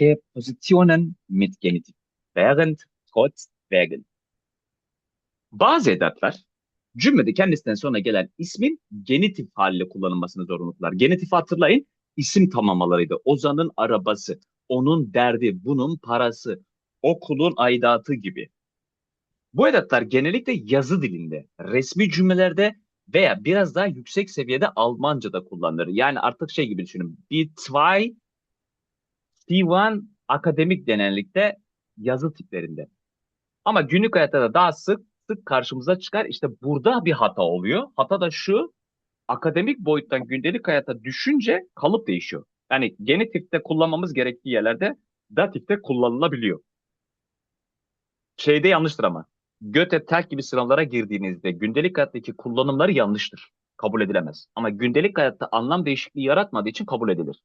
Präpositionen mit Genitiv. Während, trotz, wegen. Bazı edatlar cümlede kendisinden sonra gelen ismin genitif haliyle kullanılmasını zorunluluklar. Genitif hatırlayın isim tamamalarıydı. Ozan'ın arabası, onun derdi, bunun parası, okulun aidatı gibi. Bu edatlar genellikle yazı dilinde, resmi cümlelerde veya biraz daha yüksek seviyede Almanca'da kullanılır. Yani artık şey gibi düşünün. B2, C1 akademik genellikle yazı tiplerinde. Ama günlük hayatta da daha sık sık karşımıza çıkar. İşte burada bir hata oluyor. Hata da şu. Akademik boyuttan gündelik hayata düşünce kalıp değişiyor. Yani genitifte kullanmamız gerektiği yerlerde datifte kullanılabiliyor. Şeyde yanlıştır ama. Göte, tek gibi sınavlara girdiğinizde gündelik hayattaki kullanımları yanlıştır. Kabul edilemez. Ama gündelik hayatta anlam değişikliği yaratmadığı için kabul edilir.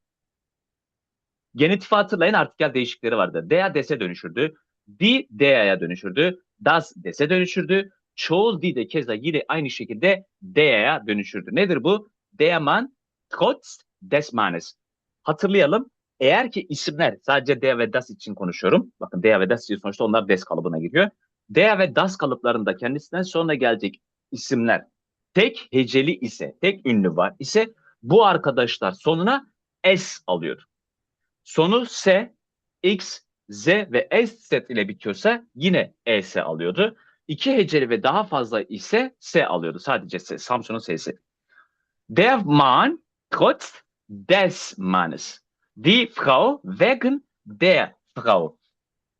Genetifi hatırlayın artikel değişiklikleri vardı. Dea dese dönüşürdü. Di dea'ya dönüşürdü. Das dese dönüşürdü. Çoğul di de keza yine aynı şekilde dea'ya dönüşürdü. Nedir bu? Der Mann trotz des Mannes. Hatırlayalım. Eğer ki isimler sadece der ve das için konuşuyorum. Bakın der ve das için sonuçta onlar des kalıbına giriyor. Der ve das kalıplarında kendisinden sonra gelecek isimler tek heceli ise, tek ünlü var ise bu arkadaşlar sonuna s alıyor. Sonu s, x, z ve s set ile bitiyorsa yine es alıyordu. İki heceli ve daha fazla ise s alıyordu. Sadece s, Samsun'un s'si. Der Mann trotz des Mannes. Die Frau wegen der Frau.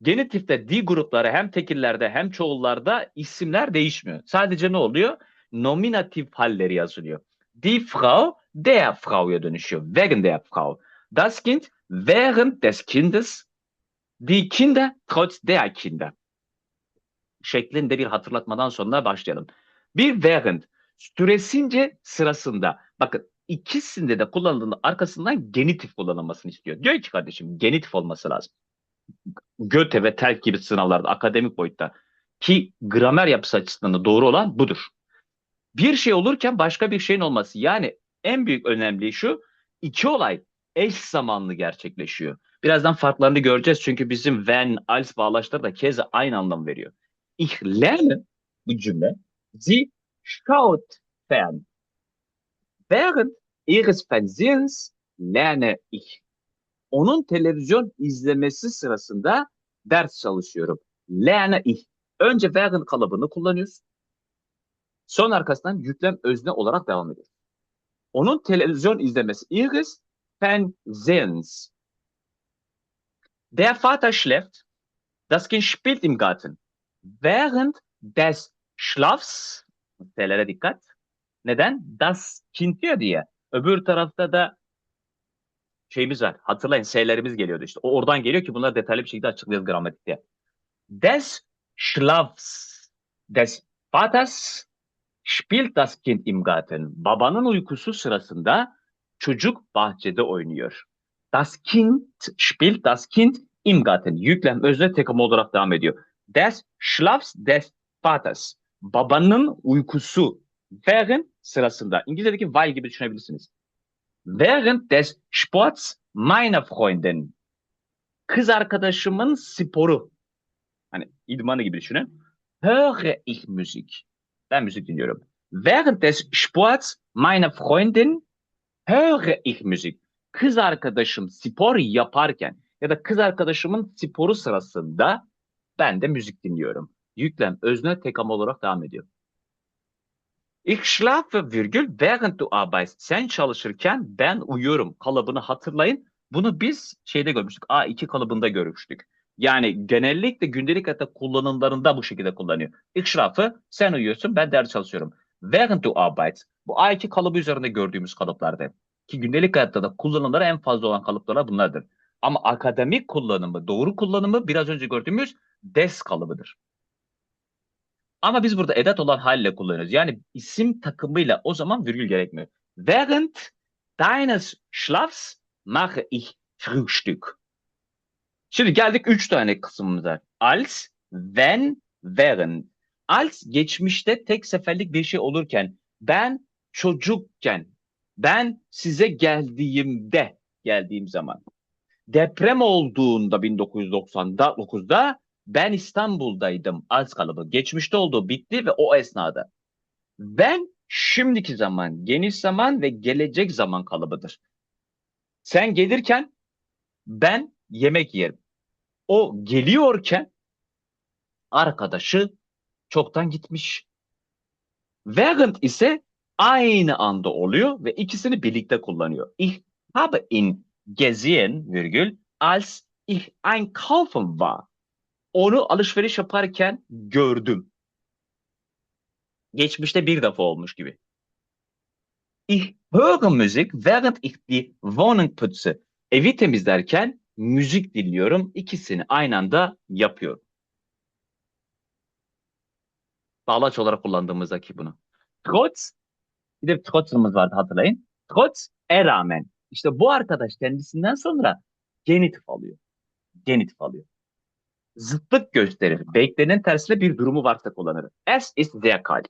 Genitifte di grupları hem tekillerde hem çoğullarda isimler değişmiyor. Sadece ne oluyor? Nominatif halleri yazılıyor. Die Frau der Frau'ya dönüşüyor. Wegen der Frau. Das Kind während des Kindes. Die Kinder trotz der Kinder. Şeklinde bir hatırlatmadan sonra başlayalım. Bir während süresince sırasında. Bakın ikisinde de kullanıldığında arkasından genitif kullanılmasını istiyor. Diyor ki kardeşim genitif olması lazım. Göte ve Telk gibi sınavlarda akademik boyutta ki gramer yapısı açısından da doğru olan budur. Bir şey olurken başka bir şeyin olması. Yani en büyük önemli şu iki olay eş zamanlı gerçekleşiyor. Birazdan farklarını göreceğiz çünkü bizim when, als bağlaçları da keza aynı anlam veriyor. Ich lerne bu cümle. Sie schaut fern. Während ihres Fernsehens lerne ich. Onun televizyon izlemesi sırasında ders çalışıyorum. Lerne ich. Önce während kalıbını kullanıyoruz. Son arkasından yüklem özne olarak devam ediyor. Onun televizyon izlemesi ihres Fernsehens. Der Vater schläft. Das Kind spielt im Garten. Während des Schlafs, T'lere dikkat. Neden? Das Kind diyor diye. Öbür tarafta da şeyimiz var. Hatırlayın S'lerimiz geliyordu işte. O oradan geliyor ki bunları detaylı bir şekilde açıklayacağız gramatikte. Des Schlafs des Vaters spielt das Kind im Garten. Babanın uykusu sırasında çocuk bahçede oynuyor. Das Kind spielt das Kind im Garten. Yüklem özne tekam olarak devam ediyor. Des Schlafs des Vaters. Babanın uykusu während sırasında. İngilizce'deki while gibi düşünebilirsiniz. Während des Sports meiner Freundin. Kız arkadaşımın sporu. Hani idmanı gibi düşünün. Höre ich Musik. Ben müzik dinliyorum. Während des Sports meiner Freundin höre ich Musik. Kız arkadaşım spor yaparken ya da kız arkadaşımın sporu sırasında ben de müzik dinliyorum. Yüklem özne tekam olarak devam ediyor. Ich schlafe virgül während du arbeitest. Sen çalışırken ben uyuyorum kalıbını hatırlayın. Bunu biz şeyde görmüştük. A2 kalıbında görmüştük. Yani genellikle gündelik hayatta kullanımlarında bu şekilde kullanıyor. Ich schlafe, sen uyuyorsun, ben ders çalışıyorum. Während du arbeitest. Bu A2 kalıbı üzerinde gördüğümüz kalıplarda. Ki gündelik hayatta da kullanımları en fazla olan kalıplar bunlardır. Ama akademik kullanımı, doğru kullanımı biraz önce gördüğümüz des kalıbıdır. Ama biz burada edat olan halle kullanıyoruz. Yani isim takımıyla o zaman virgül gerekmiyor. Während deines Schlafs mache ich Frühstück. Şimdi geldik üç tane kısmımıza. Als, wenn, während. Als geçmişte tek seferlik bir şey olurken, ben çocukken, ben size geldiğimde, geldiğim zaman. deprem olduğunda 1999'da ben İstanbul'daydım. Az kalıbı. Geçmişte oldu, bitti ve o esnada. Ben şimdiki zaman, geniş zaman ve gelecek zaman kalıbıdır. Sen gelirken ben yemek yerim. O geliyorken arkadaşı çoktan gitmiş. Während ise aynı anda oluyor ve ikisini birlikte kullanıyor. Ich habe ihn gesehen, virgül, als ich einkaufen war. Onu alışveriş yaparken gördüm. Geçmişte bir defa olmuş gibi. Ich höre Musik, während ich die Wohnung putze. Evi temizlerken müzik dinliyorum. İkisini aynı anda yapıyorum. Bağlaç olarak kullandığımızdaki bunu. Trotz, bir de trotz'ımız vardı hatırlayın. Trotz, e rağmen. İşte bu arkadaş kendisinden sonra genitif alıyor. Genitif alıyor. Zıtlık gösterir. Beklenenin tersine bir durumu varsa kullanır. Es ist sehr kalt.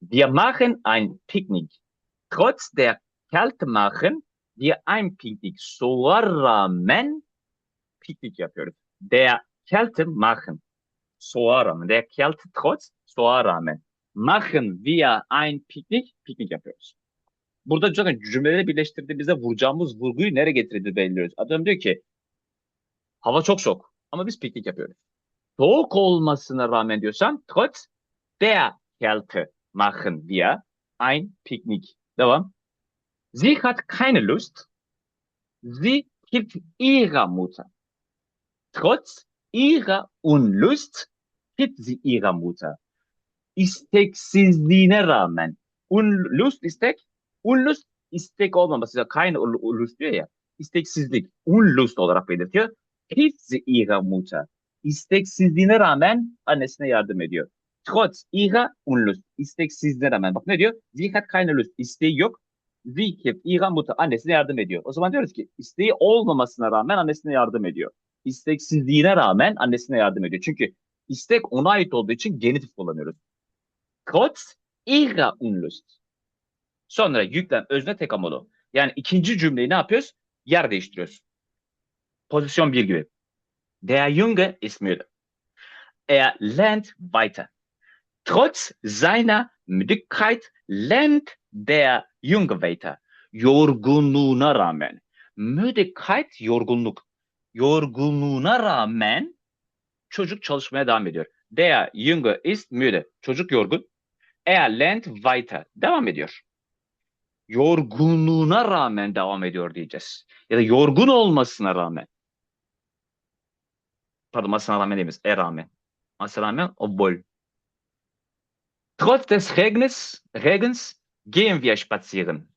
Wir machen ein Picknick. Trotz der Kälte machen wir ein Picknick. Soğuğa rağmen piknik yapıyoruz. Der Kälte machen. Soğuğa rağmen. Der Kälte trotz soğuğa rağmen. Machen wir ein Picknick. Piknik yapıyoruz. Burada zaten cümleleri birleştirdiğimizde vuracağımız vurguyu nereye getirdiğini belirliyoruz. Adam diyor ki hava çok soğuk ama biz piknik yapıyoruz. Soğuk olmasına rağmen diyorsam trotz der Kälte machen wir ein Picknick. Devam. Sie hat keine Lust. Sie hilft ihrer Mutter. Trotz ihrer Unlust hilft sie ihrer Mutter. İsteksizliğine rağmen. Unlust istek. Unlust istek olmaması. Keine Lust diyor ya. İsteksizlik. Unlust olarak belirtiyor. Sie ihrer Mutter. İsteksizliğine rağmen annesine yardım ediyor. Trotz ihrer Unlust. İsteksizliğine rağmen. Bak ne diyor? Sie hat keine Lust. İsteği yok. Sie hilft ihrer Mutter. Annesine yardım ediyor. O zaman diyoruz ki isteği olmamasına rağmen annesine yardım ediyor. İsteksizliğine rağmen annesine yardım ediyor. Çünkü istek ona ait olduğu için genitif kullanıyoruz. Trotz ihrer Unlust. Sonra yüklem özne tekamülü. Yani ikinci cümleyi ne yapıyoruz? Yer değiştiriyoruz. Pozisyon 1 gibi. Der Junge ist müde. Er lernt weiter. Trotz seiner Müdigkeit lernt der Junge weiter. Yorgunluğuna rağmen. Müdigkeit yorgunluk. Yorgunluğuna rağmen çocuk çalışmaya devam ediyor. Der Junge ist müde. Çocuk yorgun. Er lernt weiter. Devam ediyor. Yorgunluğuna rağmen devam ediyor diyeceğiz. Ya da yorgun olmasına rağmen. Pardon masına rağmen demiyoruz. E rağmen. Masına rağmen obwohl. Trotz des Regens, Regens gehen wir spazieren.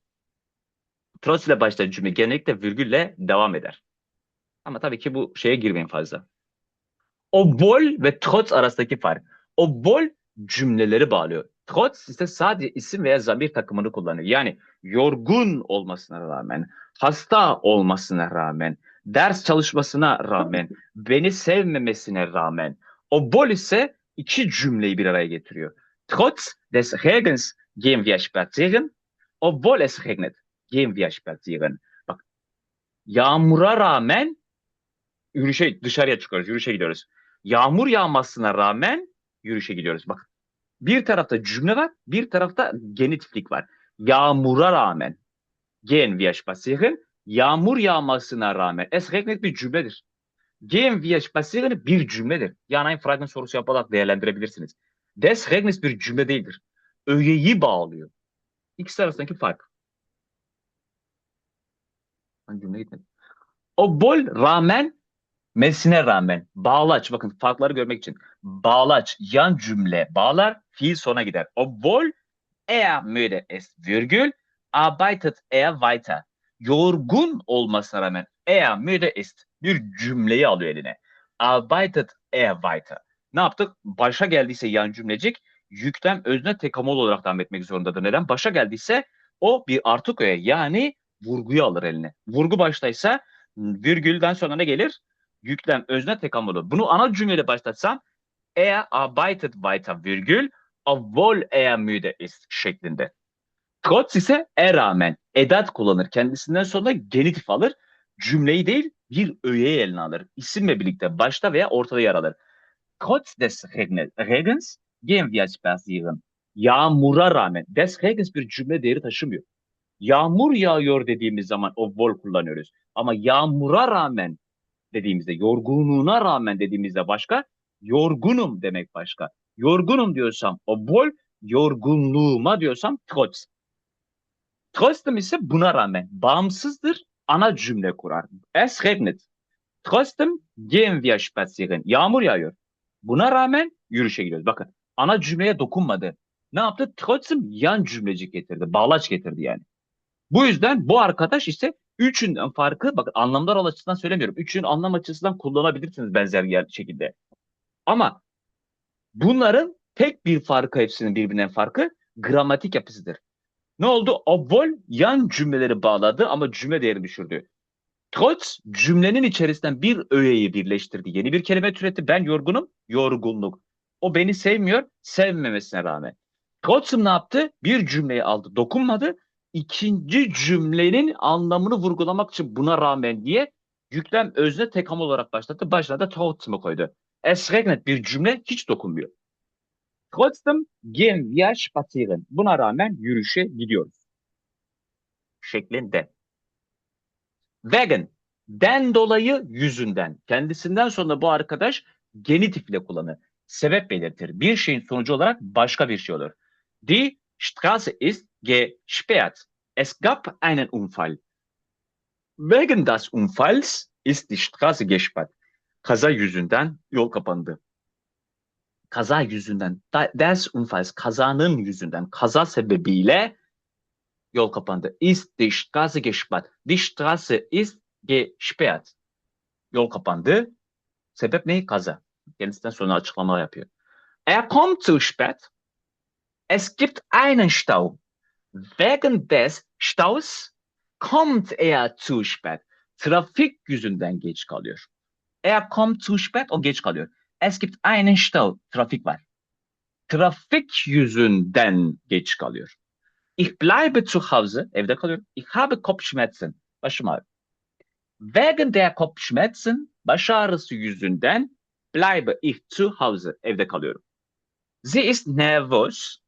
Trotz ile başlayan cümle genellikle virgülle devam eder. Ama tabii ki bu şeye girmeyin fazla. Obwohl ve trotz arasındaki fark. Obwohl cümleleri bağlıyor. Trotz ise sadece isim veya zamir takımını kullanıyor. Yani yorgun olmasına rağmen, hasta olmasına rağmen, ders çalışmasına rağmen, beni sevmemesine rağmen. Obwohl ise iki cümleyi bir araya getiriyor. Trotz des Regens gehen wir spazieren. Obwohl es regnet, gehen wir spazieren. Bak, yağmura rağmen yürüyüşe dışarıya çıkıyoruz, yürüyüşe gidiyoruz. Yağmur yağmasına rağmen yürüyüşe gidiyoruz. Bak, bir tarafta cümle var, bir tarafta genitiflik var. Yağmura rağmen gehen wir spazieren. Yağmur yağmasına rağmen. Es regnet bir cümledir. Gehen wir spazieren bir cümledir. Yani aynı fragment sorusu yaparak değerlendirebilirsiniz. Des Regnis bir cümle değildir. Öğeyi bağlıyor. İkisi arasındaki fark. Hangi cümle gitmedi? O bol rağmen mesine rağmen bağlaç bakın farkları görmek için bağlaç yan cümle bağlar fiil sona gider. O bol er müde ist virgül arbeitet er weiter. Yorgun olmasına rağmen er müde ist bir cümleyi alıyor eline. Arbeitet er weiter ne yaptık? Başa geldiyse yan cümlecik yüklem özne tekamül olarak devam etmek zorundadır. Neden? Başa geldiyse o bir artık öğe yani vurguyu alır eline. Vurgu baştaysa virgülden sonra ne gelir? Yüklem özne tekamülü. Bunu ana cümleyle başlatsam er arbeitet weiter virgül obwohl er müde ist şeklinde. Trotz ise e rağmen edat kullanır. Kendisinden sonra genitif alır. Cümleyi değil bir öğeyi eline alır. İsimle birlikte başta veya ortada yer alır. Trotz des Regens gehen wir spazieren. Yağmura rağmen. Des Regens bir cümle değeri taşımıyor. Yağmur yağıyor dediğimiz zaman o kullanıyoruz. Ama yağmura rağmen dediğimizde, yorgunluğuna rağmen dediğimizde başka, yorgunum demek başka. Yorgunum diyorsam o vol, yorgunluğuma diyorsam trotz. Trotzdem ise buna rağmen bağımsızdır, ana cümle kurar. Es regnet. Trotzdem gehen wir spazieren. Yağmur yağıyor. Buna rağmen yürüyüşe gidiyoruz. Bakın ana cümleye dokunmadı. Ne yaptı? Trotzdem yan cümlecik getirdi. Bağlaç getirdi yani. Bu yüzden bu arkadaş ise üçünden farkı, bakın anlamlar açısından söylemiyorum. Üçünün anlam açısından kullanabilirsiniz benzer şekilde. Ama bunların tek bir farkı hepsinin birbirinden farkı gramatik yapısıdır. Ne oldu? O vol yan cümleleri bağladı ama cümle değerini düşürdü. Trotz cümlenin içerisinden bir öğeyi birleştirdi. Yeni bir kelime türetti. Ben yorgunum, yorgunluk. O beni sevmiyor, sevmemesine rağmen. Trotz'um ne yaptı? Bir cümleyi aldı, dokunmadı. İkinci cümlenin anlamını vurgulamak için buna rağmen diye yüklem özne tekam olarak başlattı. Başına da Trotz'umu koydu. Es regnet bir cümle hiç dokunmuyor. Trotzdem gehen wir spazieren. Buna rağmen yürüyüşe gidiyoruz. Şeklinde. Wegen. Den dolayı yüzünden. Kendisinden sonra bu arkadaş genitif ile kullanır. Sebep belirtir. Bir şeyin sonucu olarak başka bir şey olur. Die Straße ist gesperrt. Es gab einen Unfall. Wegen des Unfalls ist die Straße gesperrt. Kaza yüzünden yol kapandı. Kaza yüzünden, des Unfalls, kazanın yüzünden, kaza sebebiyle yol kapandı. Ist die Straße gesperrt. Die Straße ist gesperrt. Yol kapandı. Sebep ne? Kaza. Kendisinden sonra açıklama yapıyor. Er kommt zu spät. Es gibt einen Stau. Wegen des Staus kommt er zu spät. Trafik yüzünden geç kalıyor. Er kommt zu spät, o geç kalıyor. Es gibt einen Stau. Trafik var. Trafik yüzünden geç kalıyor. Ich bleibe zu Hause. Evde kalıyorum. Ich habe Kopfschmerzen. Başım ağrıyor. Wegen der Kopfschmerzen, baş ağrısı yüzünden bleibe ich zu Hause. Evde kalıyorum. Sie ist nervös.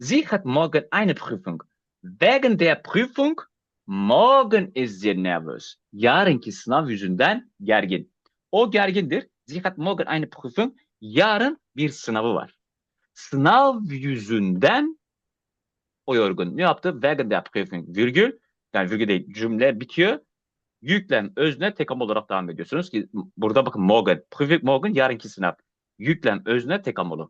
Sie hat morgen eine Prüfung. Wegen der Prüfung morgen ist sie nervös. Yarınki sınav yüzünden gergin. O gergindir. Sie hat morgen eine Prüfung. Yarın bir sınavı var. Sınav yüzünden o yorgun. Ne yaptı? Wegen der Prüfung. Virgül. Yani virgül değil. Cümle bitiyor. Yüklem özne tekam olarak devam ediyorsunuz ki burada bakın morgen. Prüfung morgen yarınki sınav. Yüklem özne tekam olur.